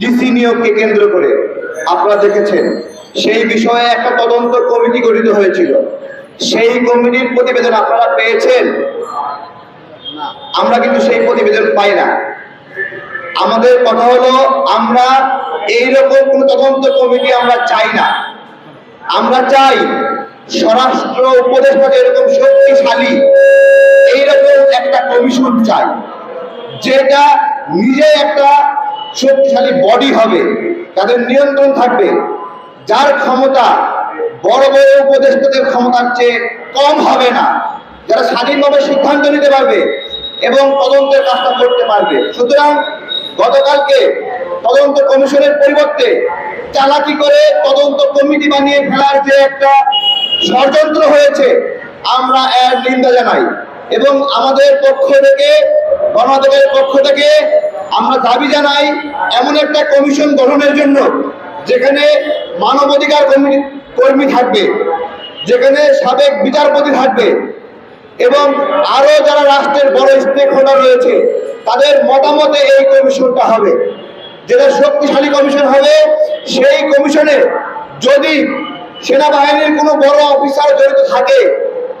DC নিয়োগকে কেন্দ্র করে আপনারা দেখেছেন, সেই বিষয়ে একটা তদন্ত কমিটি গঠিত হয়েছিল। সেই কমিটির প্রতিবেদন আপনারা পেয়েছেন? আমরা কিন্তু সেই প্রতিবেদন পাই না। আমাদের কথা হলো, আমরা এইরকম কোন তদন্ত কমিটি আমরা চাই না। আমরা চাই স্বরাষ্ট্র উপদেষ্টা এরকম শক্তিশালী, এইরকম একটা কমিশন চাই, যেটা নিজে একটা শক্তিশালী বডি হবে, তাদের নিয়ন্ত্রণ থাকবে। যার ক্ষমতা বড় বড় উপদেষ্টাদের ক্ষমতার চেয়ে কম হবে না, যারা স্বাধীনভাবে সিদ্ধান্ত নিতে পারবে এবং তদন্তের কাজটা করতে পারবে। সুতরাং গতকালকে তদন্ত কমিশনের পরিবর্তে চালাকি করে তদন্ত কমিটি বানিয়ে ফেলার যে একটা ষড়যন্ত্র হয়েছে, আমরা এর নিন্দা জানাই। এবং আমাদের পক্ষ থেকে গণতান্ত্রের পক্ষ থেকে আমরা দাবি জানাই এমন একটা কমিশন গঠনের জন্য যেখানে মানবাধিকার কর্মী থাকবে, যেখানে সাবেক বিচারপতি থাকবে এবং আরও যারা রাষ্ট্রের বড় স্টেক হোল্ডার রয়েছে, তাদের মতামতে এই কমিশনটা হবে। যেটা শক্তিশালী কমিশন হবে, সেই কমিশনে যদি সেনাবাহিনীর কোনো বড় অফিসার জড়িত থাকে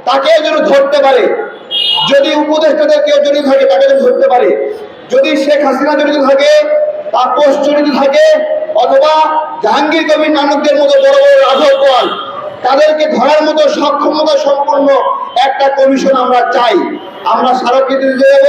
তাকে যেন ধরতে পারে। যদি উপদেষ্টাদের কেউ জড়িত থাকে তাকে যেন ধরতে পারে। যদি শেখ হাসিনা জড়িত থাকে, তাপস জড়িত থাকে, অথবা জাহাঙ্গীর কবির নানকদের মতো বড় বড় রাজক দল, তাদেরকে ধরার মতো সক্ষমতা সম্পন্ন একটা কমিশন আমরা চাই। আমরা স্মারকলিপি দেব।